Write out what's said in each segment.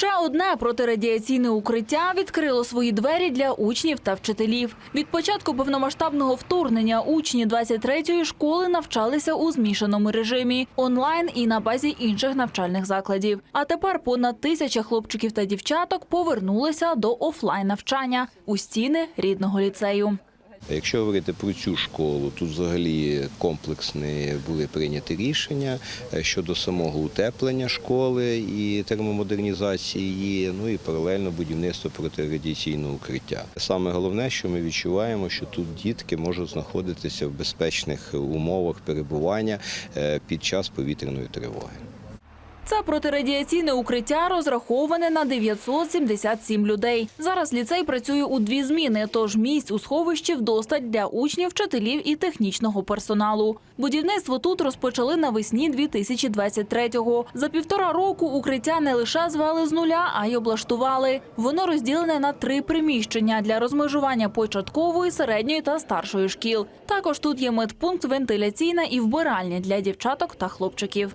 Ще одне протирадіаційне укриття відкрило свої двері для учнів та вчителів. Від початку повномасштабного вторгнення учні 23-ї школи навчалися у змішаному режимі онлайн і на базі інших навчальних закладів. А тепер понад тисяча хлопчиків та дівчаток повернулися до офлайн навчання у стіни рідного ліцею. Якщо говорити про цю школу, тут взагалі комплексні були прийняті рішення е, щодо самого утеплення школи і термомодернізації ну і паралельно будівництво протирадіаційного укриття. Саме головне, що ми відчуваємо, що тут дітки можуть знаходитися в безпечних умовах перебування е, під час повітряної тривоги. Це протирадіаційне укриття розраховане на 977 людей. Зараз ліцей працює у дві зміни, тож місць у сховищі вдостать для учнів, вчителів і технічного персоналу. Будівництво тут розпочали навесні 2023-го. За півтора року укриття не лише звели з нуля, а й облаштували. Воно розділене на три приміщення для розмежування початкової, середньої та старшої шкіл. Також тут є медпункт, вентиляційна і вбиральня для дівчаток та хлопчиків.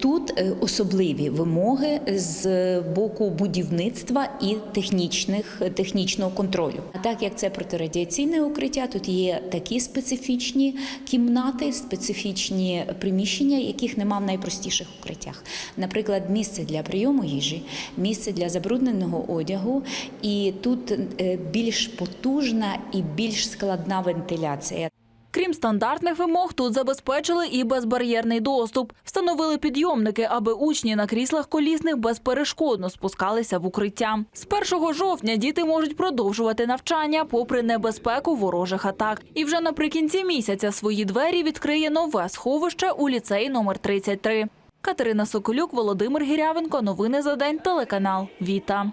Тут е, особливі вимоги з боку будівництва і технічних технічного контролю. А так як це протирадіаційне укриття, тут є такі специфічні кімнати, специфічні приміщення, яких нема в найпростіших укриттях. Наприклад, місце для прийому їжі, місце для забрудненого одягу, і тут е, більш потужна і більш складна вентиляція. Крім стандартних вимог, тут забезпечили і безбар'єрний доступ. Встановили підйомники, аби учні на кріслах колісних безперешкодно спускалися в укриття. З 1 жовтня діти можуть продовжувати навчання попри небезпеку ворожих атак. І вже наприкінці місяця свої двері відкриє нове сховище у ліцеї номер 33. Катерина Соколюк, Володимир Гірявенко. Новини за день. Телеканал Віта.